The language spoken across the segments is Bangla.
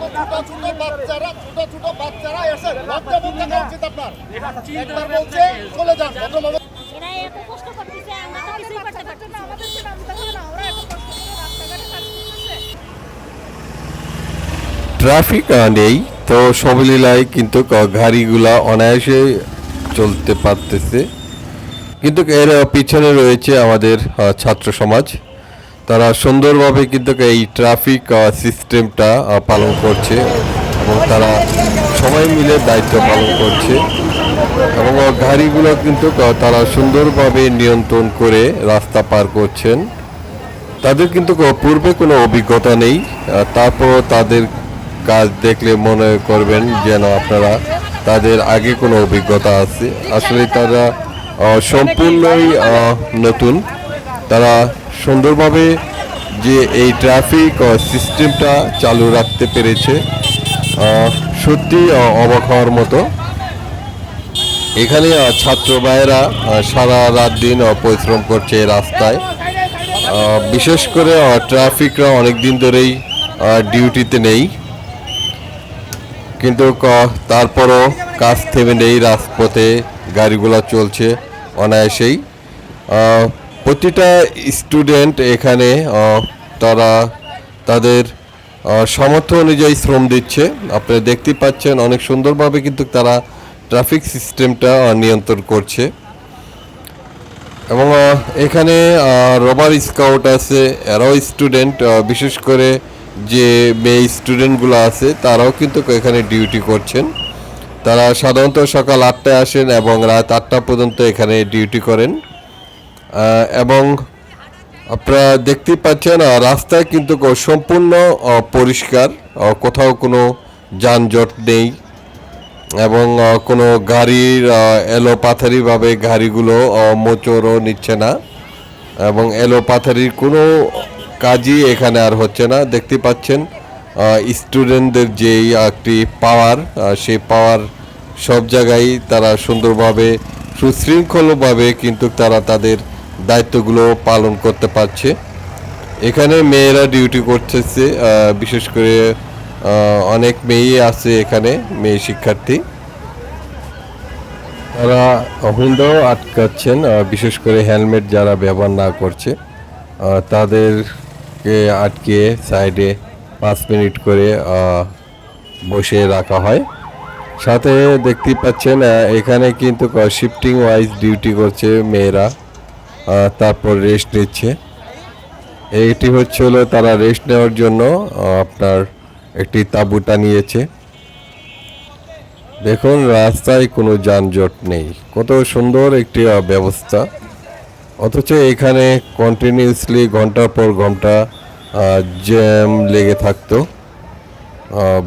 ছোট ছোট বাচ্চারা ছোট ছোট বাচ্চারা এসে লজ্জা বোধ থাকা উচিত আপনার। একবার বলছে চলে যান ভদ্রভাবে ট্রাফিক নেই তো সবলীলায় কিন্তু গাড়িগুলা অনায়াসে চলতে পারতেছে। কিন্তু এর পিছনে রয়েছে আমাদের ছাত্র সমাজ। তারা সুন্দরভাবে কিন্তু এই ট্রাফিক সিস্টেমটা পালন করছে এবং তারা সবাই মিলে দায়িত্ব পালন করছে এবং গাড়িগুলো কিন্তু তারা সুন্দরভাবে নিয়ন্ত্রণ করে রাস্তা পার করছেন। তাদের কিন্তু পূর্বে কোনো অভিজ্ঞতা নেই। তারপর তাদের কাজ দেখলে মনে করবেন যেন আপনারা তাদের আগে কোনো অভিজ্ঞতা আছে। আসলে তারা সম্পূর্ণই নতুন। তারা সুন্দরভাবে যে এই ট্রাফিক সিস্টেমটা চালু রাখতে পেরেছে। সত্যি অবাক হওয়ার মতো। এখানে ছাত্র ভাইয়েরা সারা রাত দিন পরিশ্রম করছে রাস্তায়। বিশেষ করে ট্রাফিকরা অনেক দিন ধরেই ডিউটিতে নেই। কিন্তু তারপরও কাজ থেমে নেই। রাজপথে গাড়িগুলো চলছে অনায়াসেই। প্রতিটা স্টুডেন্ট এখানে তারা তাদের সামর্থ্য অনুযায়ী শ্রম দিচ্ছে। আপনারা দেখতে পাচ্ছেন অনেক সুন্দরভাবে কিন্তু তারা ট্রাফিক সিস্টেমটা নিয়ন্ত্রণ করছে। এবং এখানে রবার স্কাউট আছে, এরাও স্টুডেন্ট বিশেষ করে যে মেয়ে স্টুডেন্টগুলো আছে, তারাও কিন্তু এখানে ডিউটি করছেন। তারা সাধারণত সকাল আটটায় আসেন এবং রাত আটটা পর্যন্ত এখানে ডিউটি করেন। এবং আপনারা দেখতেই পাচ্ছেন রাস্তায় কিন্তু সম্পূর্ণ পরিষ্কার কোথাও কোনো যানজট নেই এবং কোনো গাড়ির এলো পাথারিভাবে গাড়িগুলো আহ, মোচড়ও নিচ্ছে না এবং এলো পাথারির কোনো কাজই এখানে আর হচ্ছে না। দেখতে পাচ্ছেন স্টুডেন্টদের যেই একটি পাওয়ার সেই পাওয়ার সব জায়গায় তারা সুন্দরভাবে সুশৃঙ্খলভাবে কিন্তু তারা তাদের দায়িত্বগুলো পালন করতে পারছে। এখানে মেয়েরা ডিউটি করতেছে বিশেষ করে অনেক মেয়েই আছে এখানে, মেয়ে শিক্ষার্থী। তারা হুন্ডাও আটকাচ্ছেন বিশেষ করে হেলমেট যারা ব্যবহার না করছে তাদেরকে আটকে সাইডে পাঁচ মিনিট করে বসে রাখা হয়। সাথে দেখতেই পাচ্ছেন এখানে কিন্তু শিফটিং ওয়াইজ ডিউটি করছে মেয়েরা। তারপর রেস্ট নিচ্ছে। এইটি হচ্ছে হলো তারা রেস্ট নেওয়ার জন্য আপনার একটি তাঁবু টানিয়েছে দেখুন, রাস্তায় কোনো যানজট নেই। কত সুন্দর একটি ব্যবস্থা। অথচ এখানে কন্টিনিউসলি ঘণ্টার পর ঘণ্টা জ্যাম লেগে থাকতো।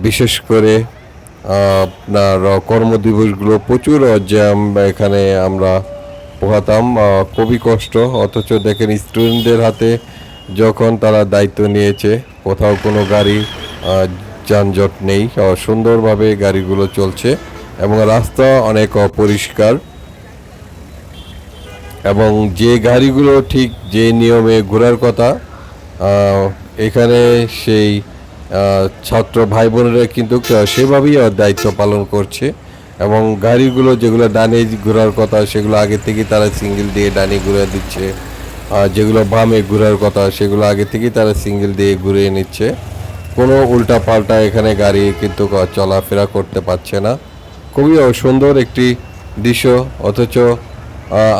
বিশেষ করে আপনার, কর্মদিবসগুলো প্রচুর জ্যাম এখানে আমরা পোহাতাম খুবই কষ্ট। অথচ দেখেন স্টুডেন্টদের হাতে যখন তারা দায়িত্ব নিয়েছে, কোথাও কোনো গাড়ি যানজট নেই। সুন্দরভাবে গাড়িগুলো চলছে এবং রাস্তা অনেক অপরিষ্কার এবং যে গাড়িগুলো ঠিক যে নিয়মে ঘোরার কথা এখানে সেই ছাত্র ভাই বোনেরা কিন্তু সেভাবেই দায়িত্ব পালন করছে। এবং গাড়িগুলো যেগুলো ডানে ঘোরার কথা, সেগুলো আগে থেকেই তারা সিঙ্গেল দিয়ে ডানে ঘুরে দিচ্ছে। আর যেগুলো বামে ঘোরার কথা, সেগুলো আগে থেকেই তারা সিঙ্গেল দিয়ে ঘুরিয়ে নিচ্ছে। কোনো উল্টা পাল্টা এখানে গাড়ি কিন্তু চলাফেরা করতে পারছে না। খুবই সুন্দর একটি দৃশ্য, অথচ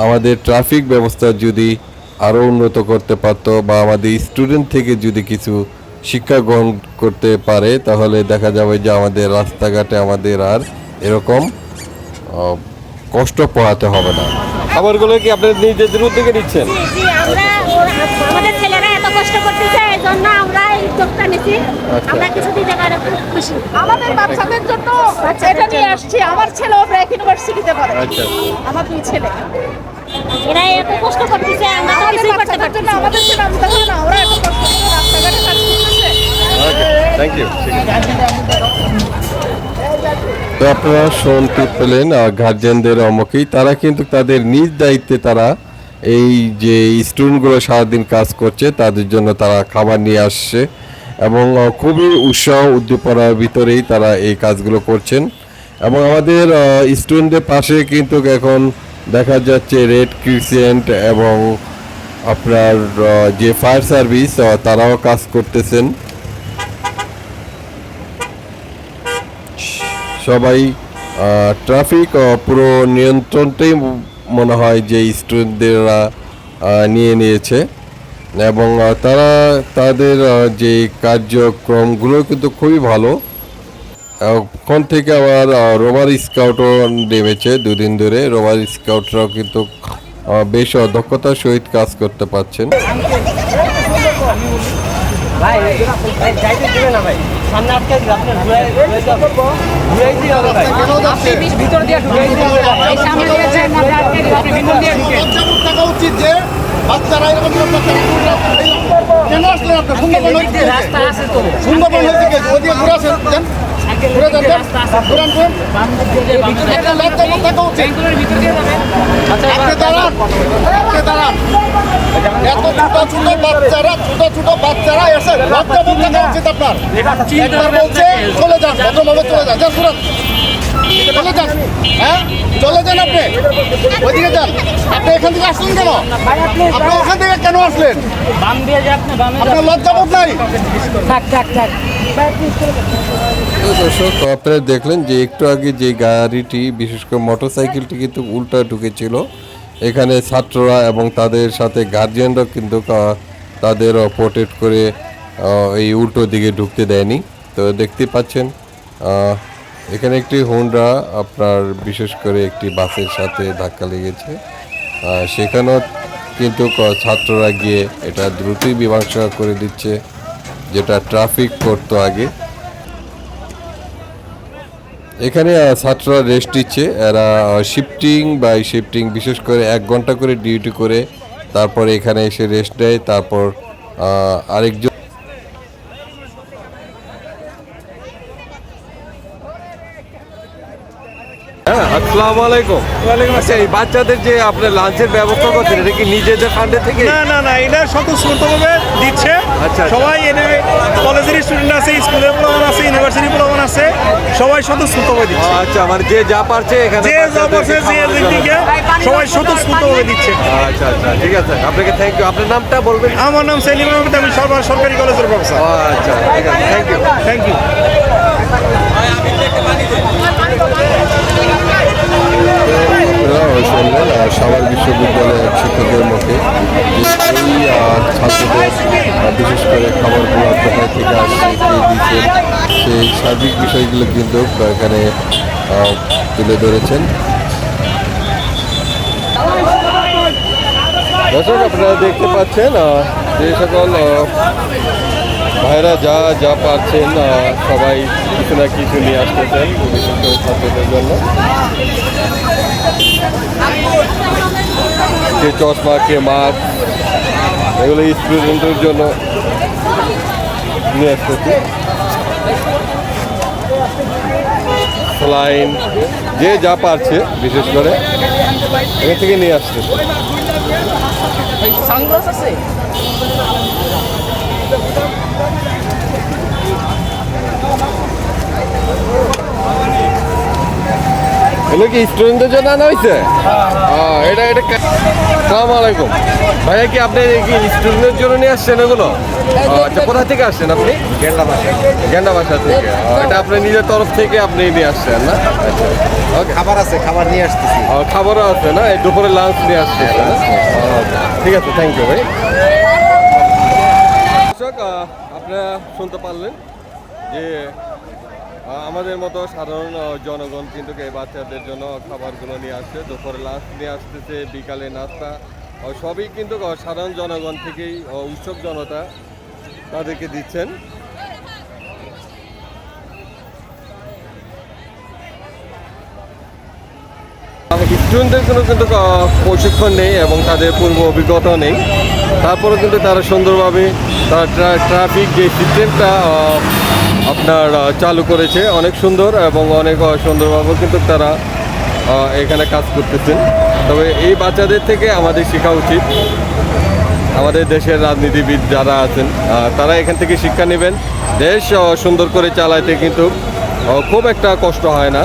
আমাদের ট্রাফিক ব্যবস্থা যদি আরও উন্নত করতে পারতো বা আমাদের স্টুডেন্ট থেকে যদি কিছু শিক্ষা গ্রহণ করতে পারে, তাহলে দেখা যাবে যে আমাদের রাস্তাঘাটে আমাদের আর এরকম কষ্ট পোহাতে হবে না। খাবারগুলো কি আপনার নিজেদের উদ্যোগে নিচ্ছেন? জি জি আমরা ওর- আমাদের ছেলেরা এত কষ্ট করতেছে এই জন্য আমরা এই উদ্যোগটা নিছি আমরা কিছু দিতে পারে খুব খুশি। আমাদের বাচ্চাদের জন্য এটা নিয়ে আসছি। আমার ছেলে ব্র্যাক ইউনিভার্সিটিতে পড়ে। আচ্ছা। আমার দুই ছেলে। এরা এত কষ্ট করতেছে আমরা তো আমাদের কিছুই করতে পারছি না। আমাদের সেটা আমি দেখো না ওরা এত কষ্ট করে রাস্তাঘাটে কাজ করতেছে ওকে তো আপনারা শুনতে পেলেন গার্জেনদের অমুকেই তারা কিন্তু তাদের নিজ দায়িত্বে তারা এই যে স্টুডেন্টগুলো সারাদিন কাজ করছে, তাদের জন্য তারা খাবার নিয়ে আসছে এবং খুবই উৎসাহ, উদ্দীপনার ভিতরেই তারা এই কাজগুলো করছেন। এবং আমাদের স্টুডেন্টদের পাশে কিন্তু এখন দেখা যাচ্ছে রেড ক্রিসেন্ট এবং আপনার যে ফায়ার সার্ভিস তারাও কাজ করতেছেন। সবাই ট্রাফিক পুরো নিয়ন্ত্রণটাই মনে হয় যে স্টুডেন্টদেররা নিয়ে নিয়েছে। এবং তারা তাদের যে কার্যক্রমগুলো কিন্তু খুবই ভালো। ওখান থেকে আবার রোভার স্কাউটও নেমেছে দুদিন ধরে। রোভার স্কাউটরাও কিন্তু বেশ দক্ষতার সহিত কাজ করতে পারছেন। ভাই যাইতে দিবে না ভাই। সামনে আটকে দিবে আপনার ঘুরাই ঘুরাই দিয়ে হবে ভাই। কেন ভিতর দিয়ে ঢুকাই দিয়ে এই সামনে দিয়ে যান আটকে দিবে আপনি ভিতর দিয়ে ঢুকে। থাকা উচিত যে বাচ্চারা এরকম কেন আসলেন আপনি? সুন্দরবন রাস্তা আছে তো। সুন্দরবন হয়েছে কে? ঘুরে আসেন এত ছোট ছোট বাচ্চারা ছোট ছোট বাচ্চারা এসে একবার বলছে চলে যান, ভদ্রভাবে চলে যান। যান চলে যান। হ্যাঁ? চলে যান আপনি। ওইদিকে যান। আপনি এখান থেকে আসলেন কেন? আপনি ওখান থেকে কেন আসলেন? বাম দিয়ে যে আপনি বামে আপনার লজ্জাবোধ নাই? থাক থাক থাক। দর্শক আপনারা দেখলেন যে একটু আগে যে গাড়িটি বিশেষ করে মোটরসাইকেলটি কিন্তু উল্টা ঢুকেছিল। এখানে ছাত্ররা এবং তাদের সাথে গার্জিয়ানরা কিন্তু তাদের প্রোটেক্ট করে এই উল্টো দিকে ঢুকতে দেয়নি। তো দেখতে পাচ্ছেন আহ, এখানে একটি হোন্ডা আপনার বিশেষ করে একটি বাসের সাথে ধাক্কা লেগেছে। সেখানেও কিন্তু ছাত্ররা গিয়ে এটা দ্রুতই মীমাংসা করে দিচ্ছে, যেটা ট্রাফিক করতো আগে। এখানে ছাত্ররা রেস্ট নিচ্ছে। এরা শিফটিং বা শিফটিং বিশেষ করে এক ঘণ্টা করে ডিউটি করে তারপরে এখানে এসে রেস্ট নেয়। তারপর আরেকজন হ্যাঁ আসসালামু আলাইকুম। আচ্ছা এই বাচ্চাদের যে আপনার লাঞ্চের ব্যবস্থা করছেন এটা কি নিজেদের ফান্ডে থেকে? না না না এটা স্বতঃস্ফূর্তভাবে দিচ্ছে। আচ্ছা। সবাই এনে কলেজের স্টুডেন্ট আছে স্কুলের প্রধান আছে ইউনিভার্সিটি প্রধান আছে সবাই স্বতঃস্ফূর্তভাবে দিচ্ছে। আচ্ছা মানে যে যা পারছে এখানে যে যা বলছে যে দিকে সবাই স্বতঃস্ফূর্তভাবে দিচ্ছে। আচ্ছা আচ্ছা ঠিক আছে। আপনাকে থ্যাংক ইউ আপনার নামটা বলবেন? আমার নাম সেলিম আহমেদ আমি সরকারি কলেজের প্রফেসর আচ্ছা ঠিক আছে। থ্যাংক ইউ থ্যাংক ইউ আপনারা শুনলেন আহ, সাভার বিশ্ববিদ্যালয়ের শিক্ষকের মুখে যে এই আহ, ছাত্রদের আহ, বিশেষ করে খাবারগুলো কোথায় থেকে আসছে কে দিচ্ছেন সেই সার্বিক বিষয়গুলো কিন্তু এখানে তুলে ধরেছেন। দর্শক আপনারা দেখতে পাচ্ছেন যে সকল ভাইরা যা যা পারছেন আহ, সবাই কিছু না কিছু নিয়ে আসতেছেন ছাত্রদের জন্য। কে চশমা কে মাস্ক এগুলো স্টুডেন্টের জন্য নিয়ে আসতেছি। স্লাইন যে যা পারছে বিশেষ করে। এখান থেকে নিয়ে আসছে। আছে? এগুলো কি স্টুডেন্টদের জন্য আনা হয়েছে এটা এটা সালাম আলাইকুম। ভাইয়া কি আপনি কি স্টুডেন্টের জন্য নিয়ে আসছেন এগুলো? আচ্ছা কোথা থেকে আসছেন আপনি? গেন্ডা বাসা। গেন্ডা বাসা থেকে। এটা আপনি নিজের তরফ থেকে আপনি নিয়ে আসছেন না? আচ্ছা ওকে খাবার আছে খাবার নিয়ে আসতেছি। খাবারও আছে না? এই দুপুরে লাঞ্চ নিয়ে আসছে। ঠিক আছে থ্যাংক ইউ ভাই। দর্শক আপনারা শুনতে পারলেন যে আমাদের মতো সাধারণ জনগণ কিন্তু এই বাচ্চাদের জন্য খাবারগুলো নিয়ে আসছে। দুপুরে লাঞ্চ নিয়ে আসতেছে, বিকালে নাস্তা। সবই কিন্তু সাধারণ জনগণ থেকেই উৎসব জনতা তাদেরকে দিচ্ছেন। স্টুডেন্টদের জন্য কিন্তু প্রশিক্ষণ নেই এবং তাদের পূর্ব অভিজ্ঞতা নেই। তারপরেও কিন্তু তারা সুন্দরভাবে, তারা ট্রাফিক যে সিস্টেমটা আপনার চালু করেছে। অনেক সুন্দর এবং অনেক সুন্দরভাবে কিন্তু তারা এখানে কাজ করতেছেন। তবে এই বাচ্চাদের থেকে আমাদের শেখা উচিত। আমাদের দেশের রাজনীতিবিদ যারা আছেন তারা এখান থেকে শিক্ষা নেবেন। দেশ সুন্দর করে চালাইতে কিন্তু খুব একটা কষ্ট হয় না।